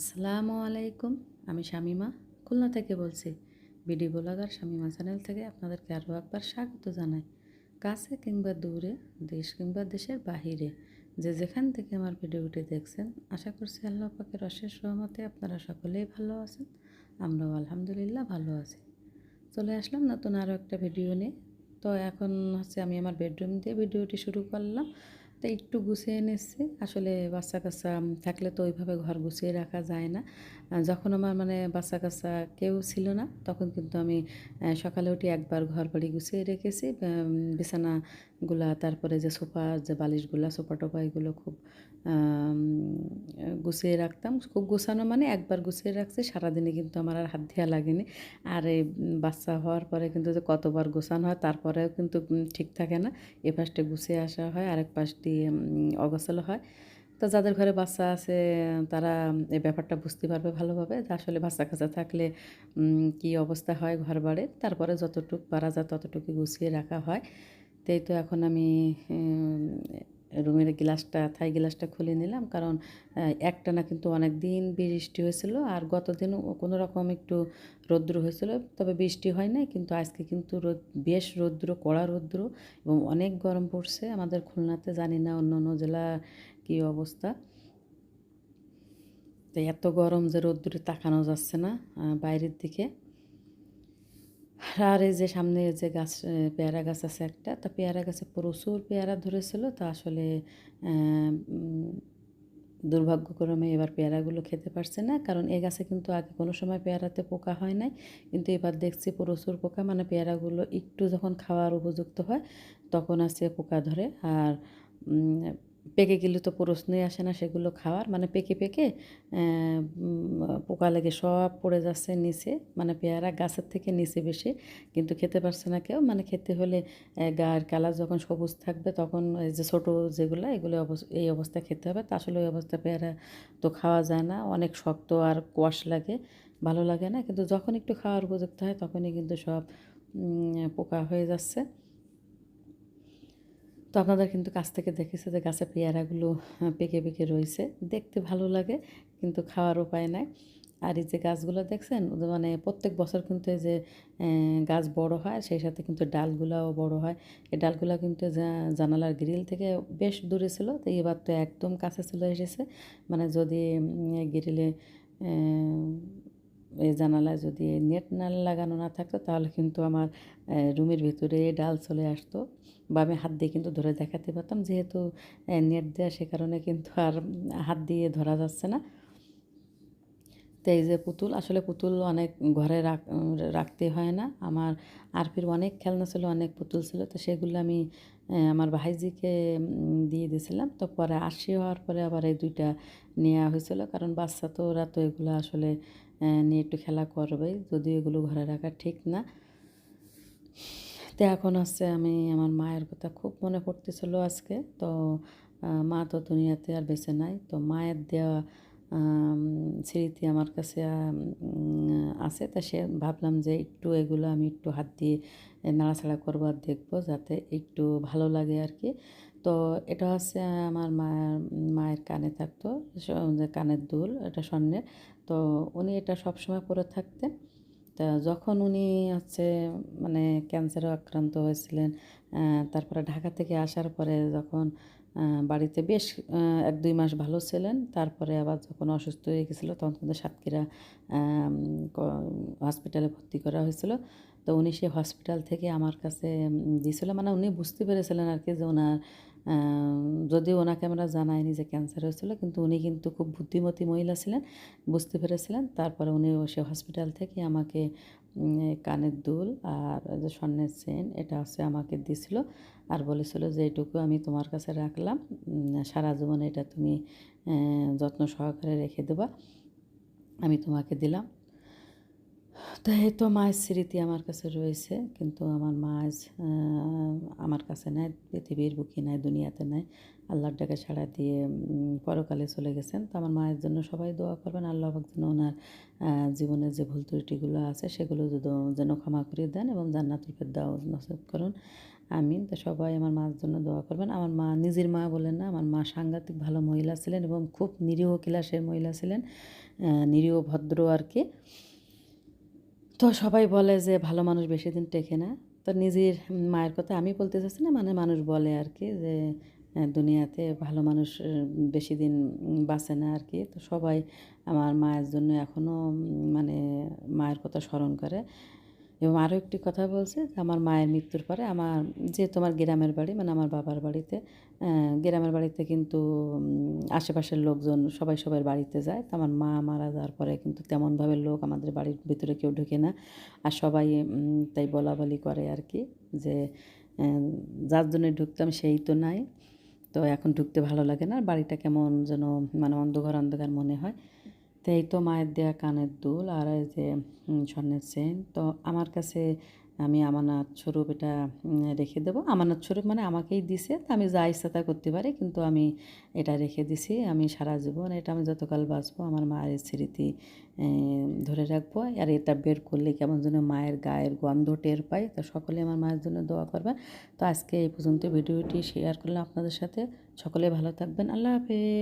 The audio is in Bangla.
আসসালামু আলাইকুম, আমি শামিমা। খুলনা থেকে বলছি, বিডি ব্লগার শামিমা চ্যানেল থেকে আপনাদেরকে আরও একবার স্বাগত জানাই। কাছে কিংবা দূরে, দেশ কিংবা দেশের বাহিরে, যে যেখান থেকে আমার ভিডিওটি দেখছেন, আশা করছি আল্লাহ পাকের অশেষ রহমতে আপনারা সকলেই ভালো আছেন, আমরাও আলহামদুলিল্লাহ ভালো আছি। চলে আসলাম নতুন আরও একটা ভিডিও নিয়ে। তো এখন হচ্ছে আমি আমার বেডরুম দিয়ে ভিডিওটি শুরু করলাম। তো একটু গুছিয়ে নিচ্ছি। আসলে বাচ্চা কাচ্চা থাকলে তো ওইভাবে ঘর গুছিয়ে রাখা যায় না। যখন আমার মানে বাচ্চা কাচ্চা কেউ ছিল না, তখন কিন্তু আমি সকালে উঠে একবার ঘর বাড়ি গুছিয়ে রেখেছি। বিছানাগুলা তারপরে যে সোফা, যে বালিশগুলা সোফা টোফা এগুলো খুব গুছিয়ে রাখতাম। খুব গোছানো মানে একবার গুছিয়ে রাখছি, সারাদিনে কিন্তু আমার আর হাত দেওয়া লাগেনি। আর এই বাচ্চা হওয়ার পরে কিন্তু যে কতবার গোছানো হয়, তারপরেও কিন্তু ঠিক থাকে না। এ পাশটা গুছিয়ে আসা হয়, আরেক পাশ দিয়ে উম, অগোছালো হয়। তো যাদের ঘরে বাচ্চা আছে তারা এই ব্যাপারটা বুঝতে পারবে ভালোভাবে। যে আসলে বাচ্চা কাচ্চা থাকলে কি অবস্থা হয় ঘর বাড়ে তারপরে যতটুকু পারা যায় ততটুকু গুছিয়ে রাখা হয়। তাই তো এখন আমি রুমের গ্লাসটা থাই গ্লাসটা খুলে নিলাম। কারণ আহ, একটানা কিন্তু অনেক দিন বৃষ্টি হয়েছিল আর গত দিনও কোনো রকম একটু রৌদ্র হয়েছিল। তবে বৃষ্টি হয় নাই কিন্তু আজকে কিন্তু রোদ বেশ রৌদ্র কড়া রৌদ্র এবং অনেক গরম পড়ছে আমাদের খুলনাতে জানি না অন্য অন্য জেলা কী অবস্থা। তো এত গরম যে রোদ্দুরে তাকানো যাচ্ছে না বাইরের দিকে। আর এই যে সামনে যে গাছ পেয়ারা গাছ আছে একটা, তা পেয়ারা গাছে প্রচুর পেয়ারা ধরেছিল, তা আসলে দুর্ভাগ্যক্রমে এবার পেয়ারাগুলো খেতে পারছে না, কারণ এ গাছে কিন্তু আগে কোনো সময় পেয়ারাতে পোকা হয় নাই, কিন্তু এবার দেখছি প্রচুর পোকা মানে পেয়ারাগুলো একটু যখন খাওয়ার উপযুক্ত হয়, তখন আছে পোকা ধরে, আর পেকে গেলে তো প্রশ্নই আসে না সেগুলো খাওয়ার। মানে পেকে পেকে পোকা লেগে সব পড়ে যাচ্ছে নিচে মানে পেয়ারা গাছের থেকে নিচে বেশি। কিন্তু খেতে পারছে না কেউ। মানে খেতে হলে গায়ের কালার যখন সবুজ থাকবে তখন এই যে ছোটো যেগুলো, এগুলো এই অবস্থায় খেতে হবে। তা আসলে ওই অবস্থা পেয়ারা তো খাওয়া যায় না। অনেক শক্ত আর কোয়াশ লাগে, ভালো লাগে না। কিন্তু যখন একটু খাওয়ার উপযুক্ত হয় তখনই কিন্তু সব পোকা হয়ে যাচ্ছে। তো আপনাদের কিন্তু কাছ থেকে দেখেছে যে গাছে পেয়ারাগুলো পেকে পেকে রয়েছে। দেখতে ভালো লাগে, কিন্তু খাওয়ার উপায় নাই। আর এই যে গাছগুলো দেখছেন মানে প্রত্যেক বছর কিন্তু এই যে গাছ বড় হয়, সেই সাথে কিন্তু ডালগুলাও বড় হয়। এই ডালগুলো কিন্তু জানালার গ্রিল থেকে বেশ দূরে ছিল, তো এবার তো একদম কাছে চলে এসেছে। মানে যদি গ্রিলে জানালায় যদি নেট না লাগানো না থাকতো, তাহলে কিন্তু আমার রুমের ভিতরে ডাল চলে আসতো। বা আমি হাত দিয়ে কিন্তু ধরে দেখাতে পারতাম, যেহেতু নেট দেওয়া সে কারণে কিন্তু আর হাত দিয়ে ধরা যাচ্ছে না। তো এই যে পুতুল, আসলে পুতুল অনেক ঘরে রাখ, রাখতে হয় না। আমার আরফির অনেক খেলনা ছিল, অনেক পুতুল ছিল, তো সেগুলো আমি আমার ভাইজিকে দিয়ে দিয়েছিলাম। তো পরে আসি হওয়ার পরে আবার এই দুইটা নেওয়া হয়েছিল, কারণ বাচ্চা তো ওরা তো এগুলো আসলে নিয়ে একটু খেলা করবেই যদিও এগুলো ঘরে রাখা ঠিক না। তো এখন হচ্ছে আমি আমার মায়ের কথা খুব মনে পড়তেছিল আজকে। তো মা তো দুনিয়াতে আর বেঁচে নাই। তো মায়ের দেওয়া স্মৃতি আমার কাছে আছে। তা সে ভাবলাম যে একটু এগুলো আমি একটু হাত দিয়ে নাড়াচাড়া করব আর দেখব যাতে একটু ভালো লাগে আর কি। তো এটা হচ্ছে আমার মায়ের মায়ের কানে থাকতো কানের দুল, এটা স্বর্ণের। তো উনি এটা সবসময় পরে থাকতেন। তা যখন উনি হচ্ছে মানে ক্যান্সারে আক্রান্ত হয়েছিলেন তারপরে ঢাকা থেকে আসার পরে যখন বাড়িতে বেশ এক দুই মাস ভালো ছিলেন, তারপরে আবার যখন অসুস্থ হয়ে গেছিল, তখন কিন্তু সাতক্ষীরা হসপিটালে ভর্তি করা হয়েছিল। তো উনি সেই হসপিটাল থেকে আমার কাছে দিয়েছিল। মানে উনি বুঝতে পেরেছিলেন আর কি যে ওনার যদিও ওনাকে আমরা জানাইনি যে ক্যান্সার হয়েছিল, কিন্তু উনি কিন্তু খুব বুদ্ধিমতী মহিলা ছিলেন, বুঝতে পেরেছিলেন। তারপরে উনি সে হসপিটাল থেকে আমাকে কানের দুল আর যে স্বর্ণের চেন এটা হচ্ছে আমাকে দিছিল আর বলেছিল যে এটুকু আমি তোমার কাছে রাখলাম সারা জীবন এটা তুমি যত্ন সহকারে রেখে দেবা, আমি তোমাকে দিলাম। তো এই তো মায়ের স্মৃতি আমার কাছে রয়েছে, কিন্তু আমার মা আমার কাছে নাই, পৃথিবীর বুকে নাই, দুনিয়াতে নাই। আল্লাহর ডাকে সাড়া দিয়ে পরকালে চলে গেছেন। তো আমার মায়ের জন্য সবাই দোয়া করবেন, আল্লাহ যেন ওনার জীবনের যে ভুল ত্রুটিগুলো আছে, সেগুলো যেন ক্ষমা করে দেন এবং জান্নাতুল ফেরদাউস নসিব করুন। আমিন। তো সবাই আমার মার জন্য দোয়া করবেন। আমার মা নিজের মা বলেন না, আমার মা সাংঘাতিক ভালো মহিলা ছিলেন এবং খুব নিরীহ ক্লাসের মহিলা ছিলেন নিরীহ ভদ্র আর কি। তো সবাই বলে যে ভালো মানুষ বেশি দিন টেকে না। তো নিজের মায়ের কথা আমি বলতে চাচ্ছি না মানে মানুষ বলে আর কি যে দুনিয়াতে ভালো মানুষ বেশি দিন বাঁচে না আর কি। তো সবাই আমার মায়ের জন্য এখনও মানে মায়ের কথা স্মরণ করে। এবং আরও একটি কথা বলছে যে আমার মায়ের মৃত্যুর পরে আমার যে তোমার গ্রামের বাড়ি মানে আমার বাবার বাড়িতে গ্রামের বাড়িতে কিন্তু আশেপাশের লোকজন সবাই সবার বাড়িতে যায়। তো আমার মা মারা যাওয়ার পরে কিন্তু তেমনভাবে লোক আমাদের বাড়ির ভিতরে কেউ ঢোকে না। আর সবাই তাই বলা বলি করে আর কি যে যার জন্য ঢুকতাম সেই তো নাই। তো এখন ঢুকতে ভালো লাগে না। বাড়িটা কেমন যেন মানে অন্ধকার অন্ধকার মনে হয়। তো এই তো মায়ের দেয়া কানের দুল আর এই যে স্বর্ণের চেন তো আমার কাছে আমি আমানত স্বরূপ এটা রেখে দেবো। আমানত স্বরূপ মানে আমাকেই দিছে, তো আমি যা ইচ্ছা তা করতে পারি, কিন্তু আমি এটা রেখে দিছি। আমি সারা জীবন এটা আমি যতকাল বাঁচবো, আমার মায়ের স্মৃতি ধরে রাখব। আর এটা বের করলে কেমন যেন মায়ের গায়ের গন্ধ টের পাই। তো সকলে আমার মায়ের জন্য দোয়া করবেন। তো আজকে এই পর্যন্ত ভিডিওটি শেয়ার করলাম আপনাদের সাথে। সকলে ভালো থাকবেন। আল্লাহ হাফেজ।